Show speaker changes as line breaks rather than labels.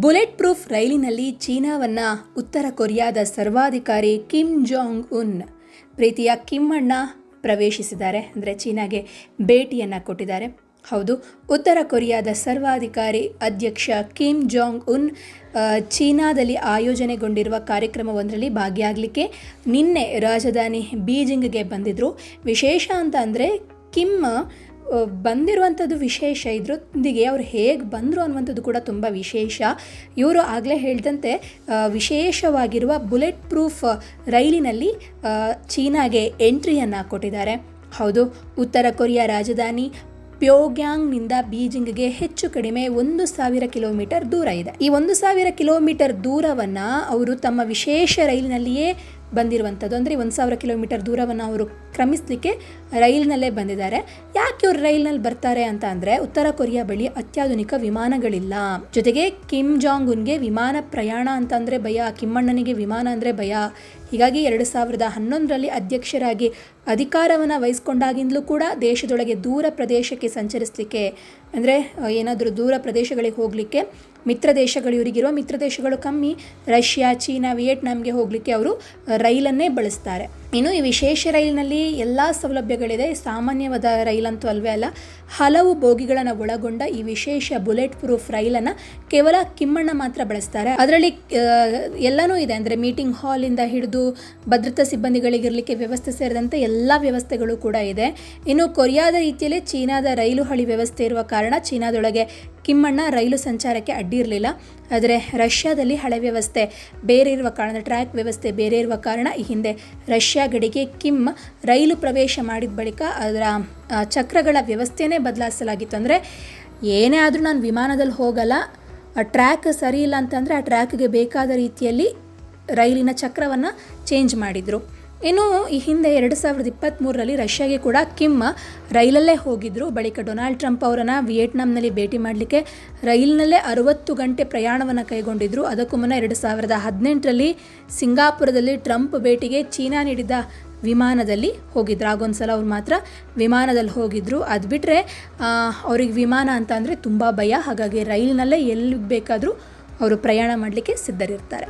Bullet proof ರೈಲಿನಲ್ಲಿ ಚೀನಾವನ್ನ ಉತ್ತರ ಕೊರಿಯಾದ ಸರ್ವಾಧಿಕಾರಿ ಕಿಮ್ ಜಾಂಗ್ ಉನ್ ಪ್ರೀತಿಯ ಕಿಮ್ಮಣ್ಣ ಪ್ರವೇಶಿಸಿದ್ದಾರೆ. ಅಂದರೆ ಚೀನಾಗೆ ಭೇಟಿಯನ್ನು ಕೊಟ್ಟಿದ್ದಾರೆ. ಹೌದು ಉತ್ತರ ಕೊರಿಯಾದ ಸರ್ವಾಧಿಕಾರಿ ಅಧ್ಯಕ್ಷ ಕಿಮ್ ಜಾಂಗ್ ಉನ್ ಚೀನಾದಲ್ಲಿ ಆಯೋಜನೆಗೊಂಡಿರುವ ಕಾರ್ಯಕ್ರಮವೊಂದರಲ್ಲಿ ಭಾಗಿಯಾಗಲಿಕ್ಕೆ ನಿನ್ನೆ ರಾಜಧಾನಿ ಬೀಜಿಂಗ್ಗೆ ಬಂದಿದ್ದರು ವಿಶೇಷ ಅಂತ ಅಂದರೆ ಕಿಮ್ ಆ, ಬಂದಿರುವಂಥದ್ದು ವಿಶೇಷ. ಇದರೊಂದಿಗೆ ಅವ್ರು ಹೇಗೆ ಬಂದರು ಅನ್ನುವಂಥದ್ದು ಕೂಡ ತುಂಬ ವಿಶೇಷ. ಇವರು ಆಗಲೇ ಹೇಳಿದಂತೆ ವಿಶೇಷವಾಗಿರುವ ಬುಲೆಟ್ ಪ್ರೂಫ್ ರೈಲಿನಲ್ಲಿ ಚೀನಾಗೆ ಎಂಟ್ರಿಯನ್ನು ಕೊಟ್ಟಿದ್ದಾರೆ. ಹೌದು, ಉತ್ತರ ಕೊರಿಯಾ ರಾಜಧಾನಿ ಪ್ಯೋಗ್ಯಾಂಗ್ನಿಂದ ಬೀಜಿಂಗ್ಗೆ ಹೆಚ್ಚು ಕಡಿಮೆ ಒಂದು ಸಾವಿರ ಕಿಲೋಮೀಟರ್ ದೂರ ಇದೆ. ಈ ಒಂದು ಸಾವಿರ ಕಿಲೋಮೀಟರ್ ದೂರವನ್ನು ಅವರು ತಮ್ಮ ವಿಶೇಷ ರೈಲಿನಲ್ಲಿಯೇ ಬಂದಿರುವಂಥದ್ದು. ಅಂದರೆ ಒಂದು ಸಾವಿರ ಕಿಲೋಮೀಟರ್ ದೂರವನ್ನು ಅವರು ಕ್ರಮಿಸಲಿಕ್ಕೆ ರೈಲ್ನಲ್ಲೇ ಬಂದಿದ್ದಾರೆ. ಯಾಕೆ ಇವರು ರೈಲ್ನಲ್ಲಿ ಬರ್ತಾರೆ ಅಂತ ಅಂದರೆ ಉತ್ತರ ಕೊರಿಯಾ ಬಳಿ ಅತ್ಯಾಧುನಿಕ ವಿಮಾನಗಳಿಲ್ಲ. ಜೊತೆಗೆ ಕಿಮ್ ಜಾಂಗ್ ಉನ್ಗೆ ವಿಮಾನ ಪ್ರಯಾಣ ಅಂತಂದರೆ ಭಯ, ಕಿಮ್ಮಣ್ಣನಿಗೆ ವಿಮಾನ ಅಂದರೆ ಭಯ. ಹೀಗಾಗಿ ಎರಡು ಸಾವಿರದ ಹನ್ನೊಂದರಲ್ಲಿ ಅಧ್ಯಕ್ಷರಾಗಿ ಅಧಿಕಾರವನ್ನು ವಹಿಸ್ಕೊಂಡಾಗಿಂದಲೂ ಕೂಡ ದೇಶದೊಳಗೆ ದೂರ ಪ್ರದೇಶಕ್ಕೆ ಸಂಚರಿಸಲಿಕ್ಕೆ ಅಂದರೆ, ಏನಾದರೂ ದೂರ ಪ್ರದೇಶಗಳಿಗೆ ಹೋಗಲಿಕ್ಕೆ ಮಿತ್ರ ದೇಶಗಳು ಇವರಿಗಿರುವ ಮಿತ್ರ ದೇಶಗಳು ಕಮ್ಮಿ. ರಷ್ಯಾ ಚೀನಾ ವಿಯೆಟ್ನಾಮ್ಗೆ ಹೋಗಲಿಕ್ಕೆ ಅವರು ರೈಲನ್ನೇ ಬಳಸ್ತಾರೆ. ಇನ್ನು ಈ ವಿಶೇಷ ರೈಲಿನಲ್ಲಿ ಎಲ್ಲ ಸೌಲಭ್ಯಗಳಿದೆ. ಸಾಮಾನ್ಯವಾದ ರೈಲಂತೂ ಅಲ್ವೇ ಅಲ್ಲ. ಹಲವು ಬೋಗಿಗಳನ್ನು ಒಳಗೊಂಡ ಈ ವಿಶೇಷ ಬುಲೆಟ್ ಪ್ರೂಫ್ ರೈಲನ್ನು ಕೇವಲ ಕಿಮ್ಮಣ್ಣ ಮಾತ್ರ ಬಳಸ್ತಾರೆ. ಅದರಲ್ಲಿ ಎಲ್ಲನೂ ಇದೆ. ಅಂದರೆ ಮೀಟಿಂಗ್ ಹಾಲಿಂದ ಹಿಡಿದು ಭದ್ರತಾ ಸಿಬ್ಬಂದಿಗಳಿಗಿರಲಿಕ್ಕೆ ವ್ಯವಸ್ಥೆ ಸೇರಿದಂತೆ ಎಲ್ಲ ವ್ಯವಸ್ಥೆಗಳು ಕೂಡ ಇದೆ. ಇನ್ನು ಕೊರಿಯಾದ ರೀತಿಯಲ್ಲಿ ಚೀನಾದ ರೈಲು ಹಳಿ ವ್ಯವಸ್ಥೆ ಇರುವ ಕಾರಣ ಚೀನಾದೊಳಗೆ ಕಿಮ್ಮಣ್ಣ ರೈಲು ಸಂಚಾರಕ್ಕೆ ಅಡ್ಡಿ ಇರಲಿಲ್ಲ. ಆದರೆ ರಷ್ಯಾದಲ್ಲಿ ಹಳೆ ವ್ಯವಸ್ಥೆ ಬೇರೆ ಇರುವ ಕಾರಣ, ಟ್ರ್ಯಾಕ್ ವ್ಯವಸ್ಥೆ ಬೇರೆ ಇರುವ ಕಾರಣ ಈ ಹಿಂದೆ ರಷ್ಯಾ ಗಡಿಗೆ ಕಿಮ್ ರೈಲು ಪ್ರವೇಶ ಮಾಡಿದ ಬಳಿಕ ಅದರ ಚಕ್ರಗಳ ವ್ಯವಸ್ಥೆನೇ ಬದಲಾಯಿಸಲಾಗಿತ್ತು. ಅಂದರೆ ಏನೇ ಆದರೂ ನಾನು ವಿಮಾನದಲ್ಲಿ ಹೋಗಲ್ಲ ಟ್ರ್ಯಾಕ್ ಸರಿ ಇಲ್ಲ ಅಂತಂದರೆ ಆ ಟ್ರ್ಯಾಕ್ಗೆ ಬೇಕಾದ ರೀತಿಯಲ್ಲಿ ರೈಲಿನ ಚಕ್ರವನ್ನು ಚೇಂಜ್ ಮಾಡಿದರು. ಇನ್ನು ಈ ಹಿಂದೆ ಎರಡು ಸಾವಿರದ ಇಪ್ಪತ್ತ್ಮೂರರಲ್ಲಿ ರಷ್ಯಾಗೆ ಕೂಡ ಕಿಮ್ಮ ರೈಲಲ್ಲೇ ಹೋಗಿದ್ದರು ಬಳಿಕ ಡೊನಾಲ್ಡ್ ಟ್ರಂಪ್ ಅವರನ್ನು ವಿಯೆಟ್ನಾಂನಲ್ಲಿ ಭೇಟಿ ಮಾಡಲಿಕ್ಕೆ ರೈಲಿನಲ್ಲೇ ಅರುವತ್ತು ಗಂಟೆ ಪ್ರಯಾಣವನ್ನು ಕೈಗೊಂಡಿದ್ದರು ಅದಕ್ಕೂ ಮುನ್ನ ಎರಡು ಸಾವಿರದ ಹದಿನೆಂಟರಲ್ಲಿ ಸಿಂಗಾಪುರದಲ್ಲಿ ಟ್ರಂಪ್ ಭೇಟಿಗೆ ಚೀನಾ ನೀಡಿದ ವಿಮಾನದಲ್ಲಿ ಹೋಗಿದ್ರು. ಆಗೊಂದು ಸಲ ಅವ್ರು ಮಾತ್ರ ವಿಮಾನದಲ್ಲಿ ಹೋಗಿದ್ದರು ಅದು ಬಿಟ್ಟರೆ ಅವ್ರಿಗೆ ವಿಮಾನ ಅಂತ ಅಂದರೆ ತುಂಬ ಭಯ. ಹಾಗಾಗಿ ರೈಲಿನಲ್ಲೇ ಎಲ್ಲಿ ಬೇಕಾದರೂ ಅವರು ಪ್ರಯಾಣ ಮಾಡಲಿಕ್ಕೆ ಸಿದ್ಧರಿರ್ತಾರೆ.